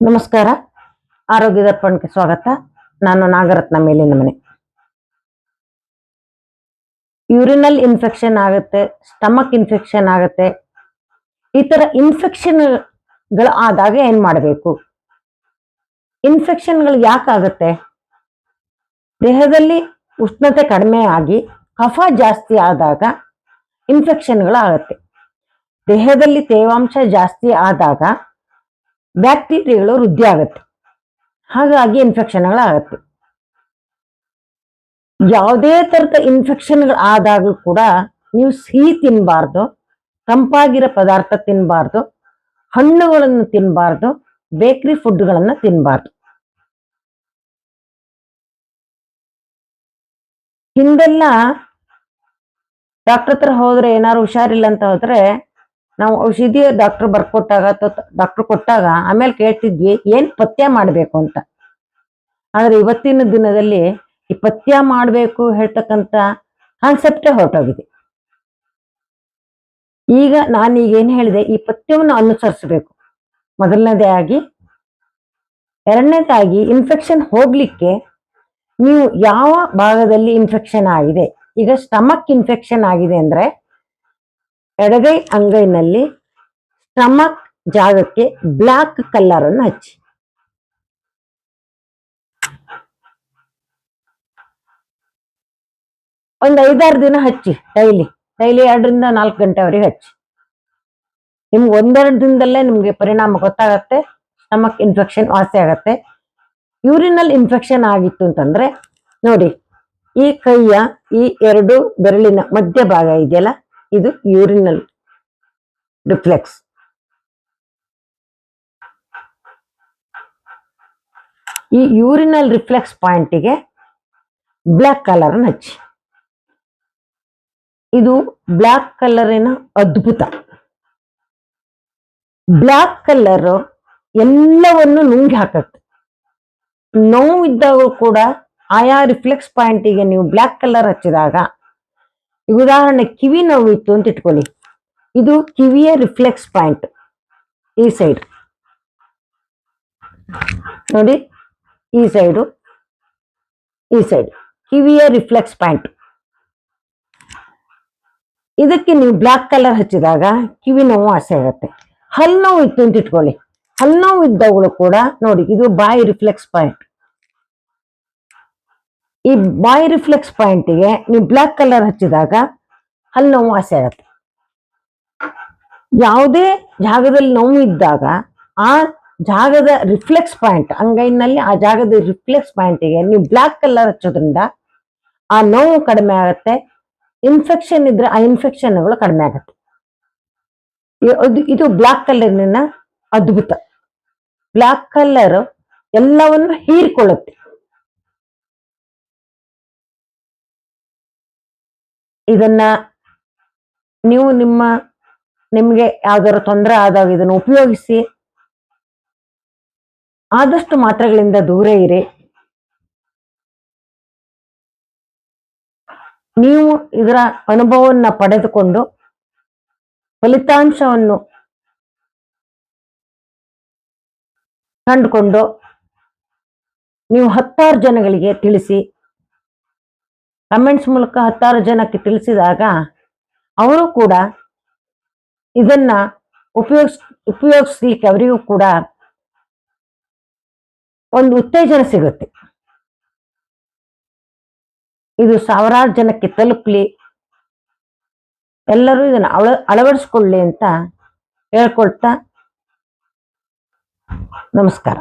ನಮಸ್ಕಾರ. ಆರೋಗ್ಯ ದರ್ಪಣಕ್ಕೆ ಸ್ವಾಗತ. ನಾನು ನಾಗರತ್ನ ಮೇಲಿನ ಮನೆ. ಯೂರಿನಲ್ ಇನ್ಫೆಕ್ಷನ್ ಆಗುತ್ತೆ, ಸ್ಟಮಕ್ ಇನ್ಫೆಕ್ಷನ್ ಆಗುತ್ತೆ. ಈ ತರ ಇನ್ಫೆಕ್ಷನ್ಗಳು ಆದಾಗ ಏನ್ ಮಾಡಬೇಕು? ಇನ್ಫೆಕ್ಷನ್ಗಳು ಯಾಕಾಗುತ್ತೆ ದೇಹದಲ್ಲಿ ಉಷ್ಣತೆ ಕಡಿಮೆ ಆಗಿ, ಕಫ ಜಾಸ್ತಿ ಆದಾಗ ಇನ್ಫೆಕ್ಷನ್ಗಳು ಆಗುತ್ತೆ ದೇಹದಲ್ಲಿ ತೇವಾಂಶ ಜಾಸ್ತಿ ಆದಾಗ ಬ್ಯಾಕ್ಟೀರಿಯಾಗಳು ವೃದ್ಧಿ ಆಗುತ್ತೆ. ಹಾಗಾಗಿ ಇನ್ಫೆಕ್ಷನ್ಗಳಾಗತ್ತೆ ಯಾವುದೇ ತರದ ಇನ್ಫೆಕ್ಷನ್ಗಳು ಆದಾಗಲೂ ಕೂಡ ನೀವು ಸಿಹಿ ತಿನ್ನಬಾರ್ದು ತಂಪಾಗಿರೋ ಪದಾರ್ಥ ತಿನ್ನಬಾರ್ದು ಹಣ್ಣುಗಳನ್ನು ತಿನ್ನಬಾರ್ದು ಬೇಕರಿ ಫುಡ್ಗಳನ್ನು ತಿನ್ನಬಾರ್ದು ಹಿಂದೆಲ್ಲ ಡಾಕ್ಟರ್ ಹತ್ರ ಹೋದ್ರೆ ಏನಾದ್ರು ಹುಷಾರಿಲ್ಲ ಅಂತ ಹೋದ್ರೆ ನಾವು ಔಷಧಿ ಡಾಕ್ಟರ್ ಬರ್ಕೊಟ್ಟಾಗ ಡಾಕ್ಟರ್ ಕೊಟ್ಟಾಗ ಆಮೇಲೆ ಕೇಳ್ತಿದ್ವಿ, ಏನ್ ಪಥ್ಯ ಮಾಡಬೇಕು ಅಂತ. ಆದ್ರೆ ಇವತ್ತಿನ ದಿನದಲ್ಲಿ ಈ ಪಥ್ಯ ಮಾಡಬೇಕು ಹೇಳ್ತಕ್ಕಂಥ ಕಾನ್ಸೆಪ್ಟೇ ಹೊರಟೋಗಿದೆ. ಈಗ ನಾನೀಗ ಏನು ಹೇಳಿದೆ, ಈ ಪಥ್ಯವನ್ನು ಅನುಸರಿಸಬೇಕು. ಮೊದಲನೇದೇ ಆಗಿ, ಎರಡನೇದಾಗಿ ಇನ್ಫೆಕ್ಷನ್ ಹೋಗ್ಲಿಕ್ಕೆ ನೀವು ಯಾವ ಭಾಗದಲ್ಲಿ ಇನ್ಫೆಕ್ಷನ್ ಆಗಿದೆ? ಈಗ ಸ್ಟಮಕ್ ಇನ್ಫೆಕ್ಷನ್ ಆಗಿದೆ ಅಂದ್ರೆ ಎಡಗೈ ಅಂಗೈನಲ್ಲಿ ಸ್ಟಮಕ್ ಜಾಗಕ್ಕೆ ಬ್ಲ್ಯಾಕ್ ಕಲರ್ ಅನ್ನು ಹಚ್ಚಿ. ಒಂದು ಐದಾರು ದಿನ ಹಚ್ಚಿ ಡೈಲಿ ಡೈಲಿ ಎರಡರಿಂದ ನಾಲ್ಕು ಗಂಟೆವರೆಗೆ ಹಚ್ಚಿ. ನಿಮ್ಗೆ ಒಂದೆರಡು ದಿನದಲ್ಲೇ ನಿಮಗೆ ಪರಿಣಾಮ ಗೊತ್ತಾಗತ್ತೆ, ಸ್ಟಮಕ್ ಇನ್ಫೆಕ್ಷನ್ ವಾಸಿ ಆಗತ್ತೆ. ಯೂರಿನಲ್ ಇನ್ಫೆಕ್ಷನ್ ಆಗಿತ್ತು ಅಂತಂದ್ರೆ ನೋಡಿ ಈ ಕೈಯ ಈ ಎರಡು ಬೆರಳಿನ ಮಧ್ಯ ಭಾಗ ಇದೆಯಲ್ಲ? ಇದು ಯೂರಿನಲ್ ರಿಫ್ಲೆಕ್ಸ್ ಈ ಯೂರಿನಲ್ ರಿಫ್ಲೆಕ್ಸ್ ಪಾಯಿಂಟಿಗೆ ಬ್ಲ್ಯಾಕ್ ಕಲರ್ ಹಚ್ಚಿ. ಇದು ಬ್ಲ್ಯಾಕ್ ಕಲರಿನ ಅದ್ಭುತ. ಬ್ಲ್ಯಾಕ್ ಕಲರ್ ಎಲ್ಲವನ್ನು ನುಂಗಿ ಹಾಕತ್ತೆ. ನೋವಿದ್ದಾಗ ಕೂಡ ಆಯಾ ರಿಫ್ಲೆಕ್ಸ್ ಪಾಯಿಂಟಿಗೆ ನೀವು ಬ್ಲ್ಯಾಕ್ ಕಲರ್ ಹಚ್ಚಿದಾಗ ಈಗ ಉದಾಹರಣೆ ಕಿವಿ ನೋವು ಇತ್ತು ಅಂತ ಇಟ್ಕೊಳ್ಳಿ. ಇದು ಕಿವಿಯ ರಿಫ್ಲೆಕ್ಸ್ ಪಾಯಿಂಟ್ ಈ ಸೈಡ್ ನೋಡಿ, ಈ ಸೈಡು ಈ ಸೈಡ್ ಕಿವಿಯ ರಿಫ್ಲೆಕ್ಸ್ ಪಾಯಿಂಟ್ ಇದಕ್ಕೆ ನೀವು ಬ್ಲ್ಯಾಕ್ ಕಲರ್ ಹಚ್ಚಿದಾಗ ಕಿವಿ ನೋವು ಆಸೆ ಆಗುತ್ತೆ. ಹಲ್ ನೋವು ಇತ್ತು ಅಂತ ಇಟ್ಕೊಳ್ಳಿ. ಹಲ್ ನೋವು ಇದ್ದವುಗಳು ಕೂಡ ನೋಡಿ, ಇದು ಬಾಯಿ ರಿಫ್ಲೆಕ್ಸ್ ಪಾಯಿಂಟ್ ಈ ಬಾಯ್ ರಿಫ್ಲೆಕ್ಸ್ ಪಾಯಿಂಟಿಗೆ ನೀವು ಬ್ಲ್ಯಾಕ್ ಕಲರ್ ಹಚ್ಚಿದಾಗ ಅಲ್ಲಿ ನೋವು ವಾಸಿ ಆಗುತ್ತೆ. ಯಾವುದೇ ಜಾಗದಲ್ಲಿ ನೋವು ಇದ್ದಾಗ ಆ ಜಾಗದ ರಿಫ್ಲೆಕ್ಸ್ ಪಾಯಿಂಟ್, ಅಂಗೈನಲ್ಲಿ ಆ ಜಾಗದ ರಿಫ್ಲೆಕ್ಸ್ ಪಾಯಿಂಟಿಗೆ ನೀವು ಬ್ಲ್ಯಾಕ್ ಕಲರ್ ಹಚ್ಚೋದ್ರಿಂದ ಆ ನೋವು ಕಡಿಮೆ ಆಗುತ್ತೆ. ಇನ್ಫೆಕ್ಷನ್ ಇದ್ರೆ ಆ ಇನ್ಫೆಕ್ಷನ್ಗಳು ಕಡಿಮೆ ಆಗುತ್ತೆ. ಇದು ಬ್ಲ್ಯಾಕ್ ಕಲರ್ನ ಅದ್ಭುತ. ಬ್ಲ್ಯಾಕ್ ಕಲರ್ ಎಲ್ಲವನ್ನು ಹೀರಿಕೊಳ್ಳುತ್ತೆ. ಇದನ್ನ ನೀವು ನಿಮ್ಮ, ನಿಮಗೆ ಯಾವ್ದಾದ್ರು ತೊಂದರೆ ಆದಾಗ ಇದನ್ನು ಉಪಯೋಗಿಸಿ. ಆದಷ್ಟು ಮಾತ್ರೆಗಳಿಂದ ದೂರ ಇರಿ. ನೀವು ಇದರ ಅನುಭವವನ್ನು ಪಡೆದುಕೊಂಡು ಫಲಿತಾಂಶವನ್ನು ಕಂಡುಕೊಂಡು ನೀವು ಹತ್ತಾರು ಜನಗಳಿಗೆ ತಿಳಿಸಿ ಕಮೆಂಟ್ಸ್ ಮೂಲಕ ಹತ್ತಾರು ಜನಕ್ಕೆ ತಿಳಿಸಿದಾಗ ಅವರು ಕೂಡ ಇದನ್ನ ಉಪಯೋಗಿಸ್, ಉಪಯೋಗಿಸ್ಲಿಕ್ಕೆ ಅವರಿಗೂ ಕೂಡ ಒಂದು ಉತ್ತೇಜನ ಸಿಗುತ್ತೆ. ಇದು ಸಾವಿರಾರು ಜನಕ್ಕೆ ತಲುಪಲಿ. ಎಲ್ಲರೂ ಇದನ್ನು ಅಳ, ಅಳವಡಿಸ್ಕೊಳ್ಳಿ ಅಂತ ಹೇಳ್ಕೊಳ್ತಾ ನಮಸ್ಕಾರ.